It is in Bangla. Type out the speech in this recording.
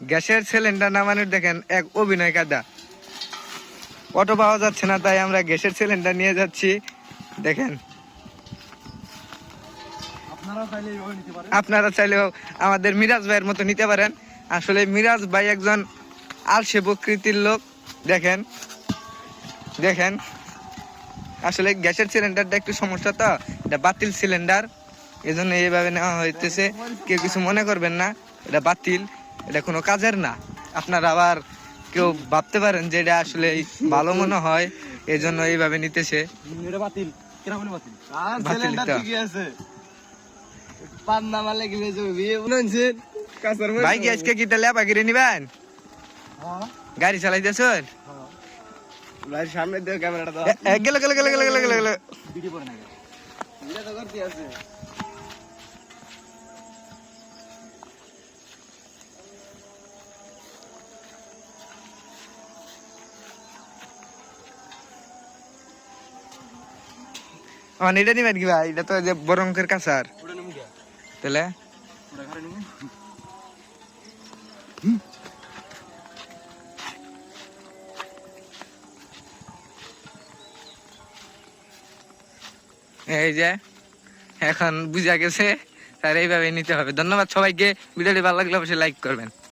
গ্যাসের সিলিন্ডার নামানোর দেখেন এক অভিনয় কাদা অটো পাওয়া যাচ্ছে না তাই আমরা গ্যাসের সিলিন্ডার নিয়ে যাচ্ছি। দেখেন। আপনারা চাইলেও আমাদের মিরাজ ভাইয়ের মতো নিতে পারেন। আসলে মিরাজ ভাই একজন আলসে প্রকৃতির লোক। দেখেন। দেখেন। আসলে গ্যাসের সিলিন্ডারটা একটু সমস্যা তো এটা বাতিল সিলিন্ডার এই জন্য এইভাবে নেওয়া হইতেছে। কেউ কিছু মনে করবেন না এটা বাতিল। এটা কোনো কাজের না। আপনারা আবার কেউ ভাবতে পারেন যে এটা আসলে ভালো মনে হয় এই জন্য এইভাবে নিতেছে। এটা বাতিল। কেন বলে বাতিল? আর সিলিন্ডার ঠিকই আছে। পান না মারলে গেলে যাবে বিয়ে বুঝছেন কাঁচার ভাই গ্যাসকে কি তাহলে বাকিরে নিবেন? হ্যাঁ। গাড়ি চালাইতেছেন? ভাই সামনে ক্যামেরাটা দাও। গেলো গেলো গেলো গেলো গেলো গেলো গেলো। ভিডিও করে না এটা তো করতে আছে। আমার এটা নিবেন কি ভাই? এটা তো যে বড় অঙ্কের কাছার তাহলে? এই যে এখন বুঝা গেছে তার এইভাবে নিতে হবে। ধন্যবাদ সবাইকে। ভিডিওটি ভালো লাগলে অবশ্যই লাইক করবেন।